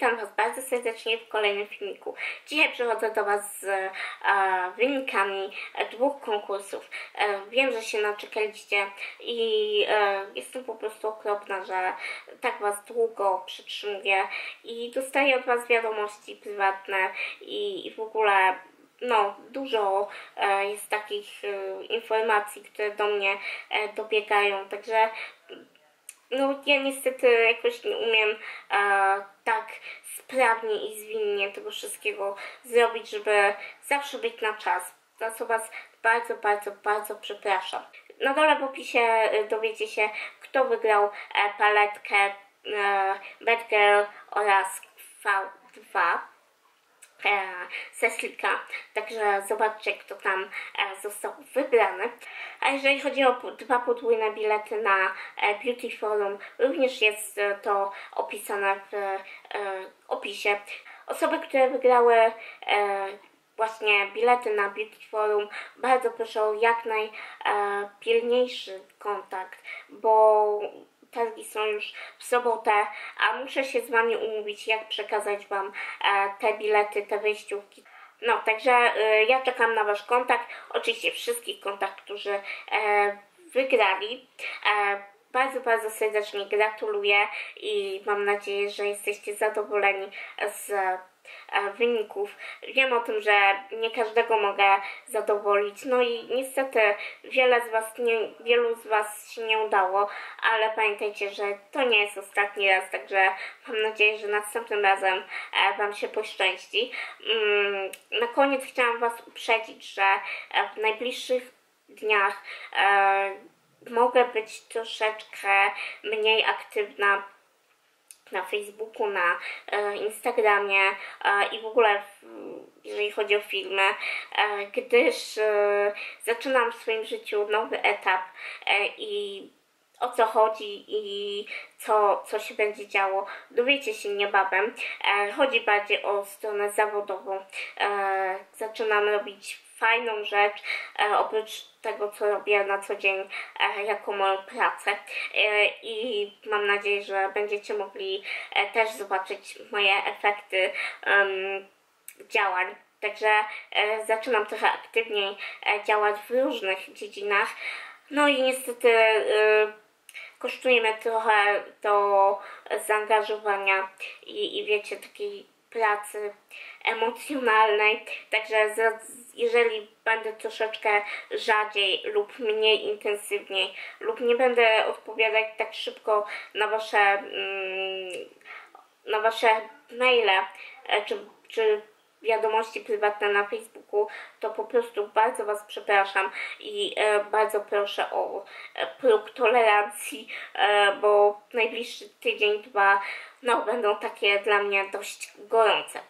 witam Was bardzo serdecznie w kolejnym filmiku. Dzisiaj przychodzę do Was z e, wynikami dwóch konkursów. E, wiem, że się naczekaliście i e, jestem po prostu okropna, że tak Was długo przytrzymuję i dostaję od Was wiadomości prywatne i, i w ogóle no, dużo e, jest takich e, informacji, które do mnie e, dobiegają, także no ja niestety jakoś nie umiem e, tak sprawnie i zwinnie tego wszystkiego zrobić, żeby zawsze być na czas. Za co Was bardzo, bardzo, bardzo przepraszam. Na dole w opisie e, dowiecie się, kto wygrał e, paletkę e, Bad Girl oraz V2 Seslika. Także zobaczcie, kto tam e, został wybrany. A jeżeli chodzi o dwa podwójne bilety na e, Beauty Forum, również jest e, to opisane w opisie. Osoby, które wygrały właśnie bilety na Beauty Forum, bardzo proszę o jak najpilniejszy kontakt, bo targi są już w sobotę, a muszę się z Wami umówić, jak przekazać Wam e, te bilety, te wejściówki. No, także e, ja czekam na Wasz kontakt, oczywiście wszystkich kontakt, którzy e, wygrali. Bardzo, bardzo serdecznie gratuluję i mam nadzieję, że jesteście zadowoleni z wyników. Wiem o tym, że nie każdego mogę zadowolić, no i niestety wiele z was nie, wielu z Was się nie udało, ale pamiętajcie, że to nie jest ostatni raz, także mam nadzieję, że następnym razem e, Wam się poszczęści. Mm, na koniec chciałam Was uprzedzić, że e, w najbliższych dniach mogę być troszeczkę mniej aktywna na Facebooku, na e, Instagramie e, i w ogóle jeżeli chodzi o filmy, e, gdyż zaczynam w swoim życiu nowy etap i o co chodzi i co, co się będzie działo, dowiecie się niebawem. Chodzi bardziej o stronę zawodową. Zaczynam robić fajną rzecz, e, oprócz tego, co robię na co dzień e, jako moją pracę. E, I mam nadzieję, że będziecie mogli też zobaczyć moje efekty działań. Także zaczynam trochę aktywniej działać w różnych dziedzinach. No i niestety kosztuje mnie trochę do zaangażowania i, i wiecie, takiej pracy emocjonalnej. Także jeżeli będę troszeczkę rzadziej lub mniej intensywniej lub nie będę odpowiadać tak szybko na wasze, mm, na wasze maile e, czy, czy wiadomości prywatne na Facebooku, to po prostu bardzo Was przepraszam i e, bardzo proszę o e, próg tolerancji, e, bo najbliższy tydzień, dwa, no będą takie dla mnie dość gorące.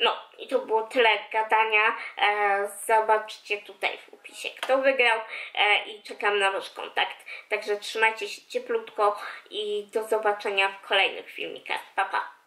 No i to było tyle gadania. E, zobaczcie tutaj w opisie, kto wygrał e, i czekam na Wasz kontakt. Także trzymajcie się cieplutko i do zobaczenia w kolejnych filmikach. Pa, pa!